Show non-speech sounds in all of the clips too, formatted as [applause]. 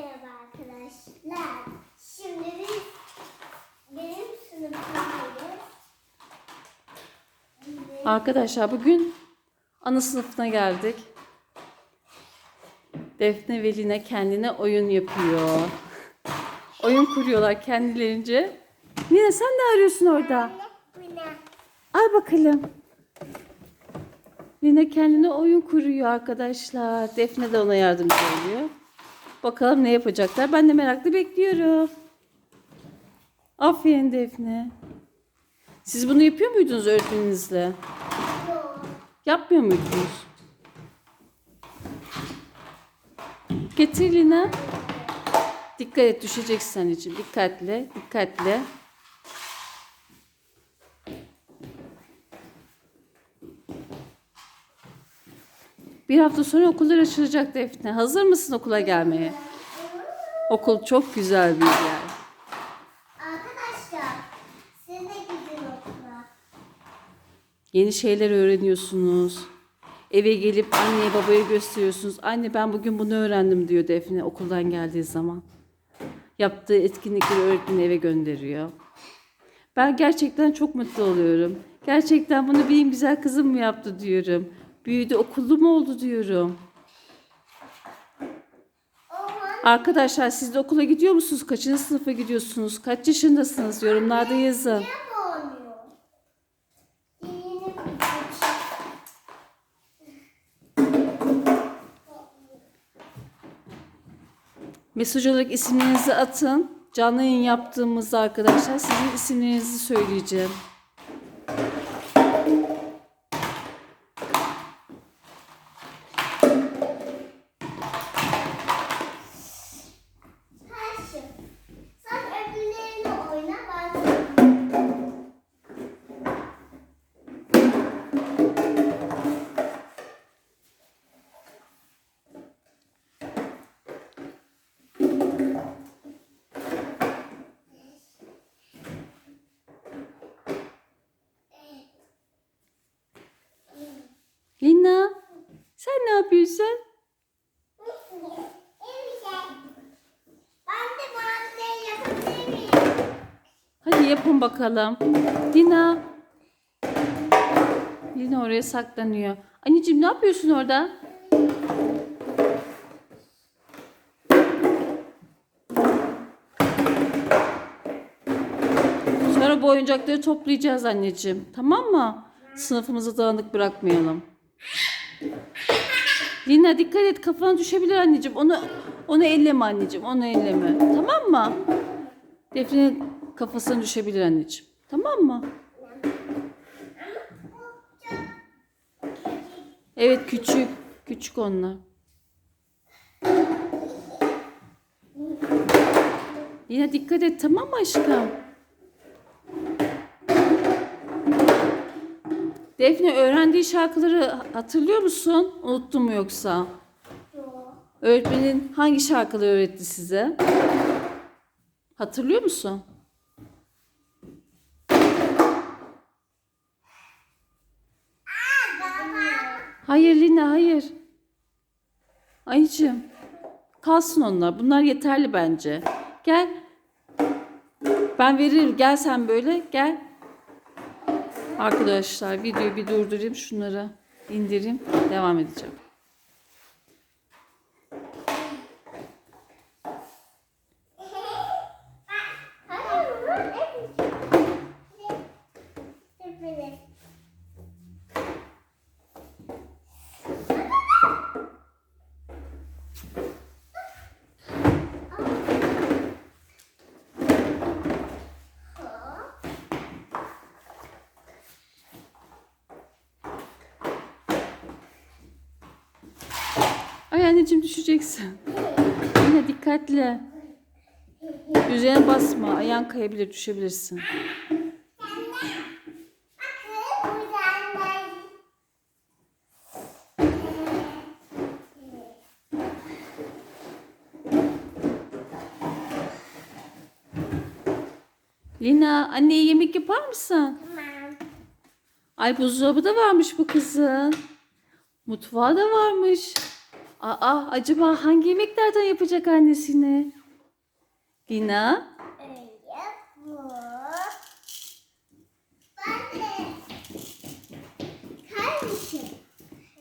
Merhaba arkadaşlar. Şimdi biz benim sınıfımdayız. Arkadaşlar bugün ana sınıfına geldik. Defne ve Lina kendine oyun yapıyor. Oyun kuruyorlar kendilerince. Lina sen ne arıyorsun orada? Al bakalım. Lina kendine oyun kuruyor arkadaşlar. Defne de ona yardımcı oluyor. Bakalım ne yapacaklar. Ben de meraklı bekliyorum. Aferin Defne. Siz bunu yapıyor muydunuz öğretmeninizle? Yok. Yapmıyor muydunuz? Getir Lina. Dikkat et düşeceksin anneciğim. Dikkatle, dikkatle. Bir hafta sonra okullar açılacak Defne. Hazır mısın okula gelmeye? Okul çok güzel bir yer. Arkadaşlar siz de gidin okula. Yeni şeyler öğreniyorsunuz. Eve gelip anneye babaya gösteriyorsunuz. Anne ben bugün bunu öğrendim diyor Defne okuldan geldiği zaman. Yaptığı etkinlikleri öğretmeni eve gönderiyor. Ben gerçekten çok mutlu oluyorum. Gerçekten bunu benim güzel kızım mı yaptı diyorum. Büyüdü okullu mu oldu diyorum. Arkadaşlar siz de okula gidiyor musunuz? Kaçıncı sınıfa gidiyorsunuz? Kaç yaşındasınız? Yorumlarda yazın. Mesaj olarak isimlerinizi atın. Canlı yayın yaptığımızda arkadaşlar sizin isimlerinizi söyleyeceğim. Yapın bakalım. Lina. Lina oraya saklanıyor. Anneciğim ne yapıyorsun orada? Sonra bu oyuncakları toplayacağız anneciğim. Tamam mı? Sınıfımızı dağınık bırakmayalım. Lina dikkat et kafana düşebilir anneciğim. Onu onu elleme anneciğim. Onu elleme. Tamam mı? Defne'nin kafasına düşebilir anneciğim. Tamam mı? Evet küçük. Küçük onlar. Yine dikkat et tamam mı aşkım? Defne öğrendiği şarkıları hatırlıyor musun? Unuttun mu yoksa? Yok. Öğretmenin hangi şarkıları öğretti size? Hatırlıyor musun? Hayır Lina hayır. Ayıcığım. Kalsın onlar. Bunlar yeterli bence. Gel. Ben veririm. Gel sen böyle. Gel. Arkadaşlar videoyu bir durdurayım. Şunları indireyim. Devam edeceğim. Hayır, bunlar hep- hepiniz. Ay anneciğim düşeceksin. Yine dikkatli. Üzerine basma. Ayağın kayabilir, düşebilirsin. Lina, anneye yemek yapar mısın? Tamam. Ay buzdolabı da varmış bu kızın. Mutfağı da varmış. Aa, acaba hangi yemekten renklerden yapacak annesine. Lina.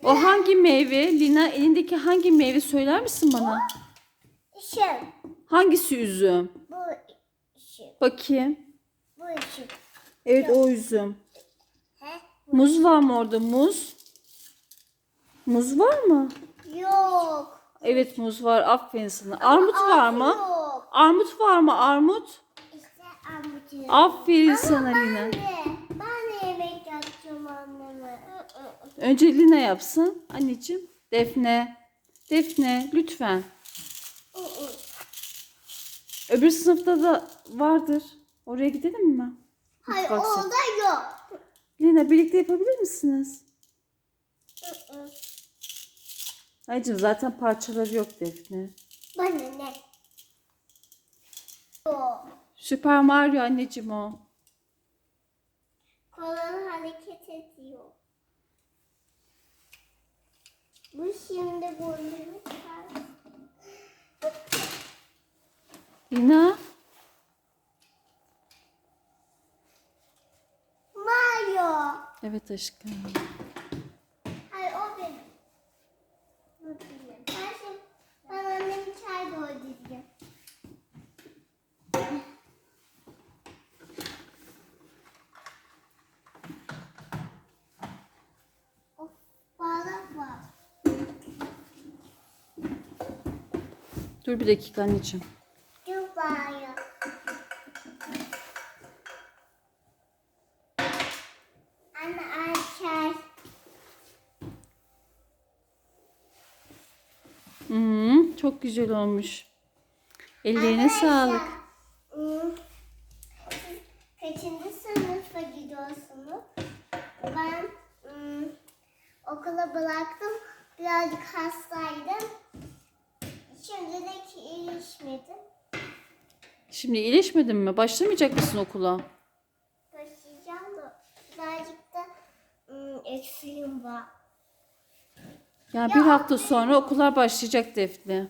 O hangi meyve? Lina elindeki hangi meyve söyler misin bana? Şu. Hangisi üzüm? Bu şu. Bakayım. Bu şu. Evet o üzüm. He? Muz var mı orada? Muz. Muz var mı? Yok. Evet muz var. Aferin sana. Armut var mı? Yok. Armut var mı? Armut. İşte amcacığım. Aferin sana Ben Lina. de. Ben de yemek yapacağım anneme. Önce Lina yapsın. Anneciğim. Defne. Defne lütfen. Öbür sınıfta da vardır. Oraya gidelim mi? Hayır Mutfak sınıfı. orada yok. Lina birlikte yapabilir misiniz? Anneciğim zaten parçaları yok Defne. Bana ne? Yok. Süper Mario anneciğim o. Kolunu hareket ediyor. Bu şimdi golümü çıkar. Lina. Mario. Evet aşkım. Hayır o benim. Bu benim. Ben şimdi ben annemi Dur bir dakika anneciğim. Dur bardak. Anne ay çay. Hı, çok güzel olmuş. Ellerine Arkadaşlar, sağlık. kaçıncı sınıfa gidiyorsunuz? Ben ım, okula bıraktım. Birazcık hastaydım. Şimdilik iyileşmedim. Şimdi iyileşmedin mi? Başlamayacak mısın okula? Başlayacağım da birazcık da ım, eksiğim var. Ya bir hafta sonra okullar başlayacak Defne.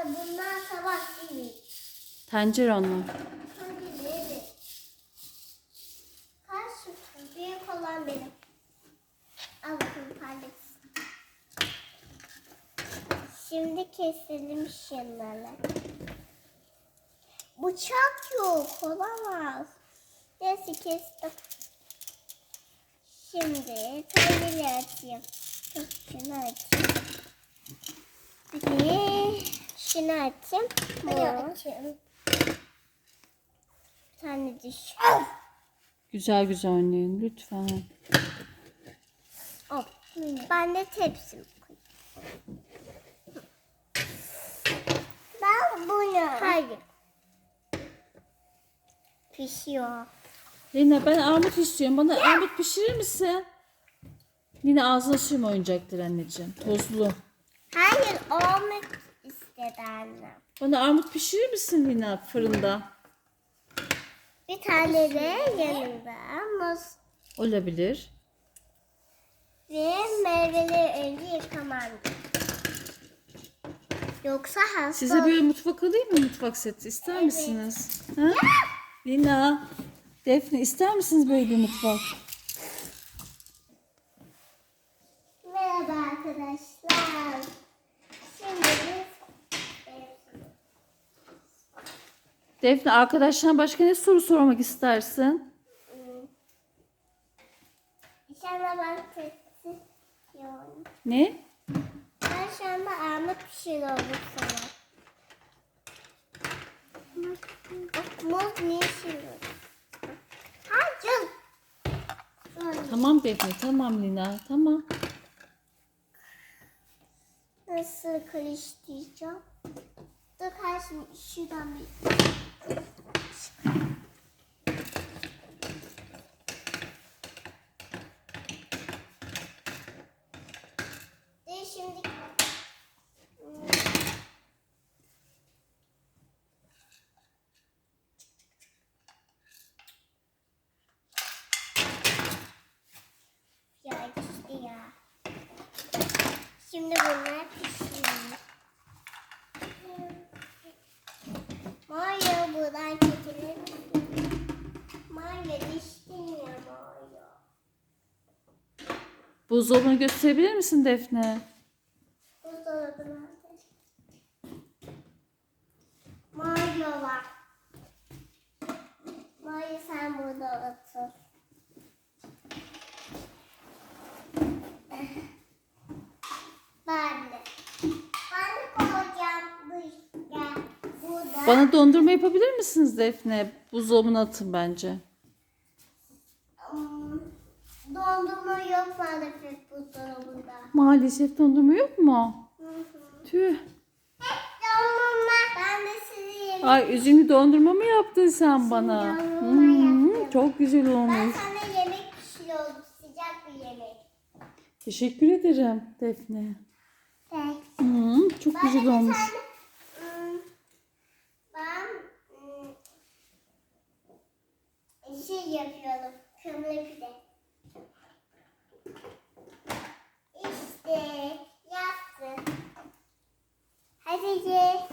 Ama bunlar sabah değil. Tencere onlar. Kaç? Büyük olan benim. Al. Şimdi keselim şunları. Bıçak yok. Olamaz. Neyse kestim. Şimdi taneleri açayım. Şunu açayım. Bir de şunu açayım. Bunu açayım. Bir tane diş. Güzel güzel oynayın lütfen. Al. Ben de tepsim koyayım. Ben bunu. Hayır. Pişiyor. Lina ben armut istiyorum. Bana armut pişirir misin? Lina ağzına sürme oyuncaktır anneciğim. Tozlu. Hayır olmak istedi annem. Bana armut pişirir misin Lina fırında? Bir tane de yanında muz Olabilir. ve meyveleri önce yıkamam. Yoksa hasta Size böyle mutfak alayım mı mutfak seti? İster misiniz? Ha? Lina, Defne ister misiniz böyle bir mutfak? Merhaba arkadaşlar. Şimdi biz Defne arkadaşlarına başka ne soru sormak istersin? İnşallah ben tepsi yiyorum. Ne? Ben şu anda armut pişiriyorum sana. Bak muz ne pişiriyor? Hayır. Tamam Defne, tamam Lina, tamam. Nasıl karıştıracağım? Dur karşım şuradan bir. De şimdi Ya işte ya. Şimdi buradan çekilir misin? Mario düştün ya Mario. Buzdolabını gösterebilir misin Defne? Buzdolabı nerede? Mario var. Mario sen burada otur. Ben de. Ben de koyacağım. Burada. Bana dondurma yapabilir misiniz Defne? Buzdolabına atın bence. Dondurma yok maalesef buzdolabında. Maalesef dondurma yok mu? Hı hı. Tüh. Dondurma. Ben de sizi yemek. Ay üzümlü dondurma mı yaptın sen bana? dondurma Hmm, çok güzel Ben olmuş. sana yemek pişiriyordum. Sıcak bir yemek. Teşekkür ederim Defne. Evet. Hmm, çok Ben güzel olmuş. ben ım, şey yapıyorum. Kımlı pide. İşte yaptım. Hadi ye.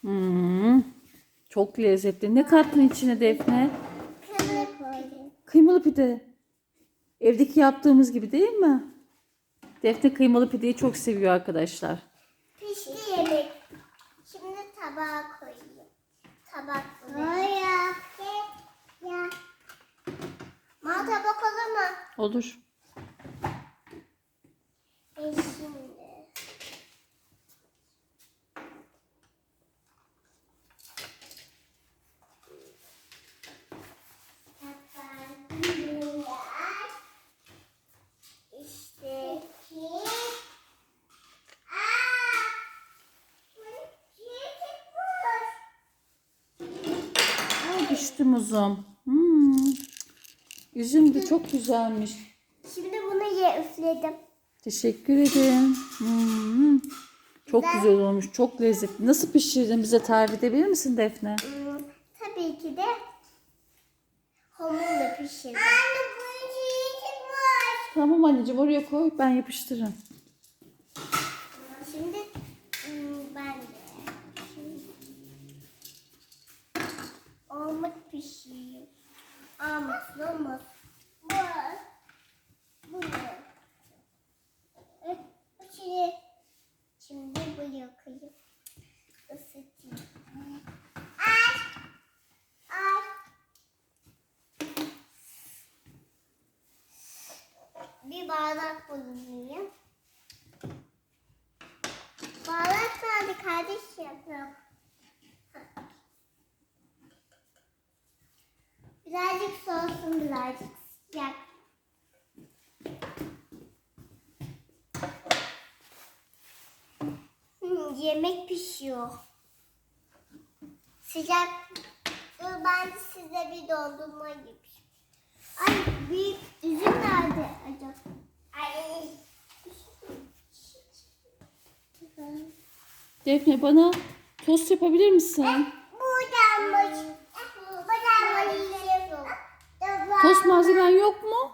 Hmm, çok lezzetli. Ne kattın içine Defne? Kımlı pide. Kıymalı pide. Evdeki yaptığımız gibi değil mi? Defne kıymalı pideyi çok seviyor arkadaşlar. Pişti yemek. Şimdi tabağa koyayım. Tabak bu. Ya. Ya. Ma tabak olur mu? Olur. E şimdi. İşte. Aa! Ay düştü muzum. Hmm. Üzüm de çok güzelmiş. Şimdi bunu ye üfledim. Teşekkür ederim. Hmm. Çok Güzel. güzel olmuş. Çok lezzetli. Nasıl pişirdin? Bize tarif edebilir misin Defne? Hmm, tabii ki de hamurla pişirdim. Anne bunun içi çıkmış. Tamam anneciğim oraya koy. Ben yapıştırırım. Şimdi hmm, ben de şimdi armut pişireyim. Armut, armut. Bu. Bu. Şimdi, şimdi bu yakayım. Isıtayım. Ay. Ay. Bir bardak bulunayım. Bardak nerede kardeşim? Yok. Birazcık soğusun birazcık sıcak. Hmm, yemek pişiyor. Sıcak. Dur ben de size bir dondurma yapayım. Ay büyük üzüm nerede acaba? Ay. Defne bana tost yapabilir misin? Tost malzemen yok mu?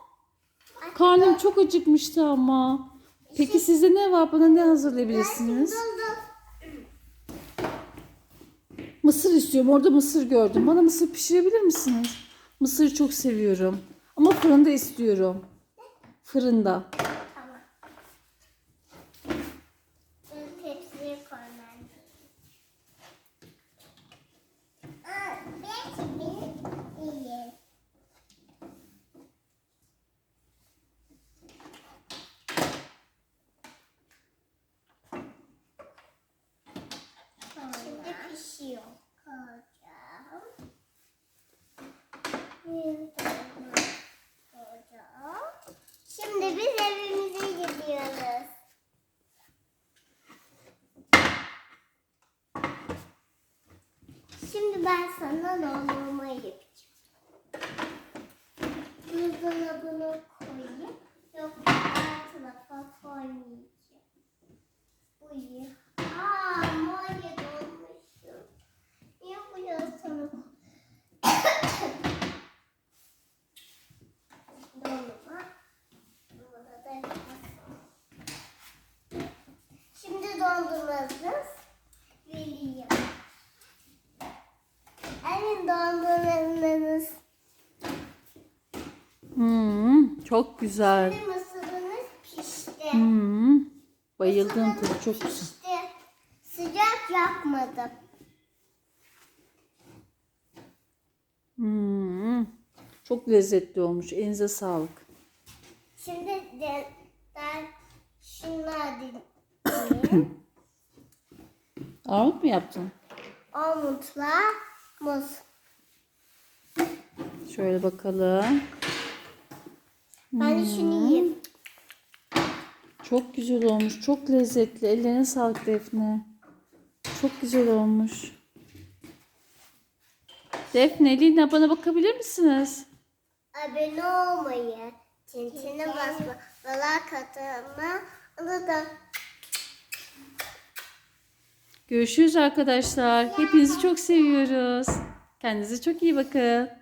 Karnım çok acıkmıştı ama. Peki sizde ne var? Bana ne hazırlayabilirsiniz? Mısır istiyorum. Orada mısır gördüm. Bana mısır pişirebilir misiniz? Mısırı çok seviyorum. Ama fırında istiyorum. Fırında. Tamam. Dur tepsiye koymam. Aa, belki benim iyi. Şimdi pişiyor. Koyacağım. Bir tane koyacağım. Şimdi biz evimize gidiyoruz. Şimdi ben sana dondurma yapacağım. Buzdolabına koyayım. Yok alt tarafa koymayacağım. Bu iyi. Aa, moya dolmuşum. Niye buraya sana Dondurma. Burada da Şimdi dondurmamız geliyor. dondurmanız. Hmm, çok güzel. Şimdi mısırınız pişti. Hmm, bayıldım tadı çok güzel. Pişti. Sıcak yapmadım. Hmm, çok lezzetli olmuş. Elinize sağlık. Şimdi de, ben şunlar dinleyeyim. [coughs] Armut mu yaptın? Omutla muz. Şöyle bakalım. Ben de şunu yiyeyim. Çok güzel olmuş. Çok lezzetli. Ellerine sağlık Defne. Çok güzel olmuş. Defne, Lina bana bakabilir misiniz? Abone olmayı, tintine basma, like katılma, da Görüşürüz arkadaşlar. Hepinizi çok seviyoruz. Kendinize çok iyi bakın.